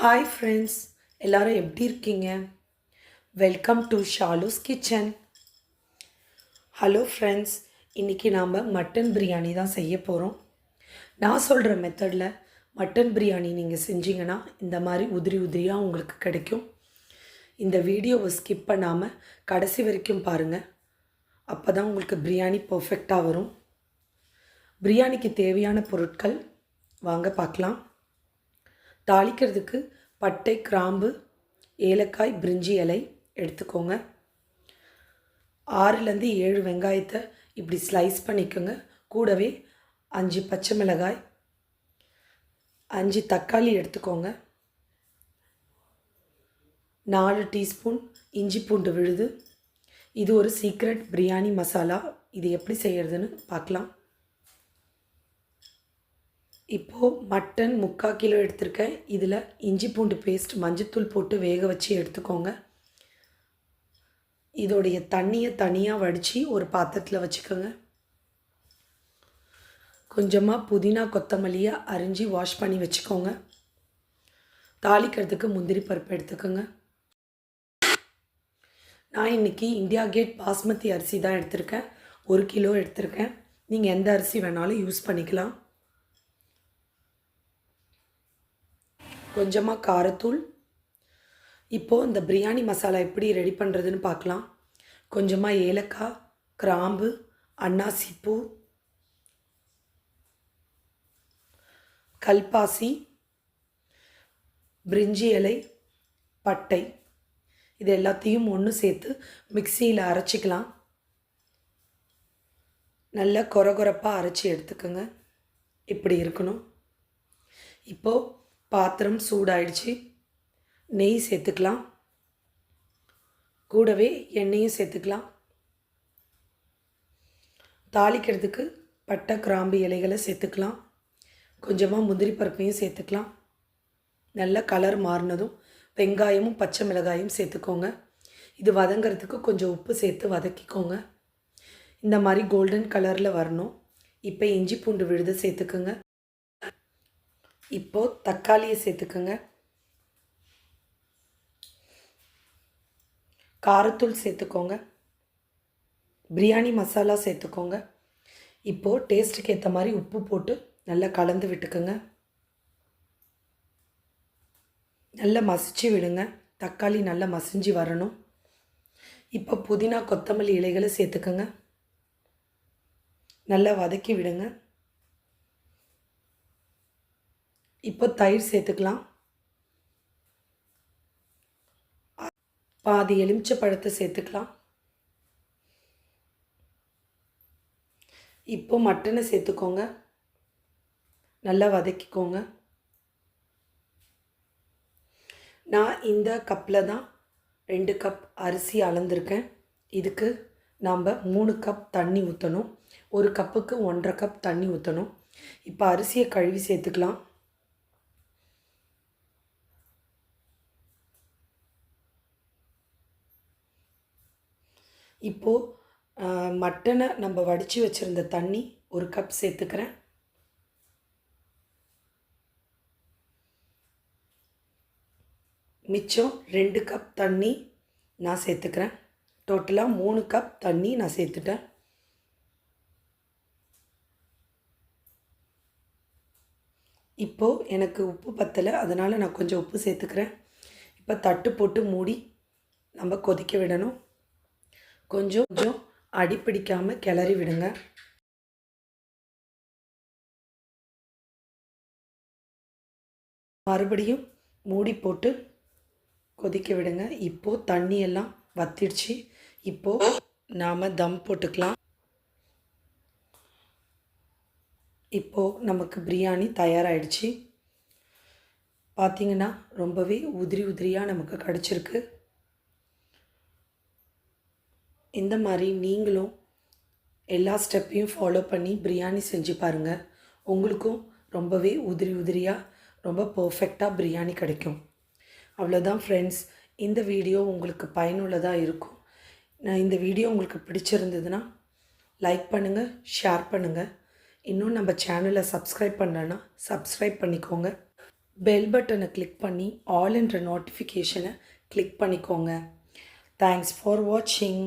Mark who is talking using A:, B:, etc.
A: Hi friends எல்லோரும் எப்படி இருக்கீங்க? Welcome to Shalu's kitchen hello friends இன்றைக்கி நாம் மட்டன் பிரியாணி தான் செய்ய போகிறோம் நான் சொல்கிற மெத்தடில் மட்டன் பிரியாணி நீங்கள் செஞ்சீங்கன்னா இந்த மாதிரி உதிரி உதிரியாக உங்களுக்கு கிடைக்கும். இந்த வீடியோவை ஸ்கிப் பண்ணாமல் கடைசி வரைக்கும் பாருங்கள் அப்போ தான் உங்களுக்கு பிரியாணி பர்ஃபெக்டாக வரும். பிரியாணிக்கு தேவையான பொருட்கள் வாங்க பார்க்கலாம். தாளிக்கிறதுக்கு பட்டை கிராம்பு ஏலக்காய் பிரிஞ்சி இலை எடுத்துக்கோங்க. ஆறுலேருந்து ஏழு வெங்காயத்தை இப்படி ஸ்லைஸ் பண்ணிக்கோங்க. கூடவே அஞ்சு பச்சை மிளகாய் அஞ்சு தக்காளி எடுத்துக்கோங்க. நாலு டீஸ்பூன் இஞ்சி பூண்டு விழுது. இது ஒரு சீக்ரெட் பிரியாணி மசாலா. இது எப்படி செய்கிறதுன்னு பார்க்கலாம். இப்போது மட்டன் முக்கால் கிலோ எடுத்திருக்கேன். இதில் இஞ்சி பூண்டு பேஸ்ட் மஞ்சத்தூள் போட்டு வேக வச்சு எடுத்துக்கோங்க. இதோடைய தண்ணியை தனியாக வடித்து ஒரு பாத்திரத்தில் வச்சுக்கோங்க. கொஞ்சமாக புதினா கொத்தமல்லியை அரிஞ்சு வாஷ் பண்ணி வச்சுக்கோங்க. தாளிக்கிறதுக்கு முந்திரி பருப்பு எடுத்துக்கோங்க. நான் இன்றைக்கி இந்தியா கேட் பாஸ்மதி அரிசி தான் எடுத்திருக்கேன். ஒரு கிலோ எடுத்திருக்கேன். நீங்கள் எந்த அரிசி வேணாலும் யூஸ் பண்ணிக்கலாம். கொஞ்சமாக காரத்தூள். இப்போது இந்த பிரியாணி மசாலா எப்படி ரெடி பண்ணுறதுன்னு பார்க்கலாம். கொஞ்சமாக ஏலக்காய் கிராம்பு அன்னாசிப்பூ கல்பாசி பிரிஞ்சி இலை பட்டை. இது எல்லாத்தையும் ஒன்று சேர்த்து மிக்சியில் அரைச்சிக்கலாம். நல்லா கொரகொரப்பாக அரைச்சி எடுத்துக்கோங்க. இப்படி இருக்கணும். இப்போது பாத்திரம் சூடாயிடுச்சு. நெய் சேர்த்துக்கலாம். கூடவே எண்ணெயும் சேர்த்துக்கலாம். தாளிக்கிறதுக்கு பட்டை கிராம்பு இலைகளை சேர்த்துக்கலாம். கொஞ்சமாக முந்திரி பருப்பையும் சேர்த்துக்கலாம். நல்ல கலர் மாறினதும் வெங்காயமும் பச்சை மிளகாயும் சேர்த்துக்கோங்க. இது வதங்கிறதுக்கு கொஞ்சம் உப்பு சேர்த்து வதக்கிக்கோங்க. இந்த மாதிரி கோல்டன் கலரில் வரணும். இப்போ இஞ்சி பூண்டு விழுது சேர்த்துக்கோங்க. இப்போது தக்காளியை சேர்த்துக்கோங்க. காரத்தூள் சேர்த்துக்கோங்க. பிரியாணி மசாலா சேர்த்துக்கோங்க. இப்போது டேஸ்ட்டுக்கு ஏற்ற மாதிரி உப்பு போட்டு நல்லா கலந்து விட்டுக்குங்க. நல்லா மசிச்சு விடுங்க. தக்காளி நல்லா மசிஞ்சு வரணும். இப்போ புதினா கொத்தமல்லி இலைகளை சேர்த்துக்கோங்க. நல்லா வதக்கி விடுங்க. இப்போ தயிர் சேர்த்துக்கலாம். பாதி எலுமிச்சை பழத்தை சேர்த்துக்கலாம். இப்போ மட்டனை சேர்த்துக்கோங்க. நல்லா வதக்கிக்கோங்க. நான் இந்த கப்பில் தான் ரெண்டு கப் அரிசி அளந்திருக்கேன். இதுக்கு நாம் மூணு கப் தண்ணி ஊற்றணும் ஒரு கப்புக்கு ஒன்றரை கப் தண்ணி ஊற்றணும் இப்போ அரிசியை கழுவி சேர்த்துக்கலாம். இப்போது மட்டனை நம்ம வடித்து வச்சுருந்த தண்ணி ஒரு கப் சேர்த்துக்கிறேன். மிச்சம் ரெண்டு கப் தண்ணி நான் சேர்த்துக்கிறேன். டோட்டலாக மூணு கப் தண்ணி நான் சேர்த்துட்டேன். இப்போது எனக்கு உப்பு பத்தலை அதனால் நான் கொஞ்சம் உப்பு சேர்த்துக்கிறேன். இப்போ தட்டு போட்டு மூடி நம்ம கொதிக்க விடணும். கொஞ்சம் கொஞ்சம் அடிப்பிடிக்காமல் கிளறி விடுங்க. மறுபடியும் மூடி போட்டு கொதிக்க விடுங்க. இப்போது தண்ணியெல்லாம் வத்திடுச்சு. இப்போது நாம் தம் போட்டுக்கலாம். இப்போது நமக்கு பிரியாணி தயாராகிடுச்சு பார்த்திங்கன்னா ரொம்பவே உதிரி உதிரியாக நமக்கு கிடச்சிருக்கு. இந்த மாதிரி நீங்களும் எல்லா ஸ்டெப்பையும் ஃபாலோ பண்ணி பிரியாணி செஞ்சு பாருங்கள் உங்களுக்கும் ரொம்பவே உதிரி உதிரியாக ரொம்ப பர்ஃபெக்டாக பிரியாணி கிடைக்கும். அவ்வளோதான் ஃப்ரெண்ட்ஸ் இந்த வீடியோ உங்களுக்கு பயனுள்ளதாக இருக்கும். நான் இந்த வீடியோ உங்களுக்கு பிடிச்சிருந்ததுன்னா லைக் பண்ணுங்கள் ஷேர் பண்ணுங்கள் இன்னும் நம்ம சேனலை சப்ஸ்கிரைப் பண்ணலன்னா சப்ஸ்கிரைப் பண்ணிக்கோங்க. பெல் பட்டனை கிளிக் பண்ணி ஆல் என்ற நோட்டிஃபிகேஷனை கிளிக் பண்ணிக்கோங்க. தேங்க்ஸ் ஃபார் வாட்சிங்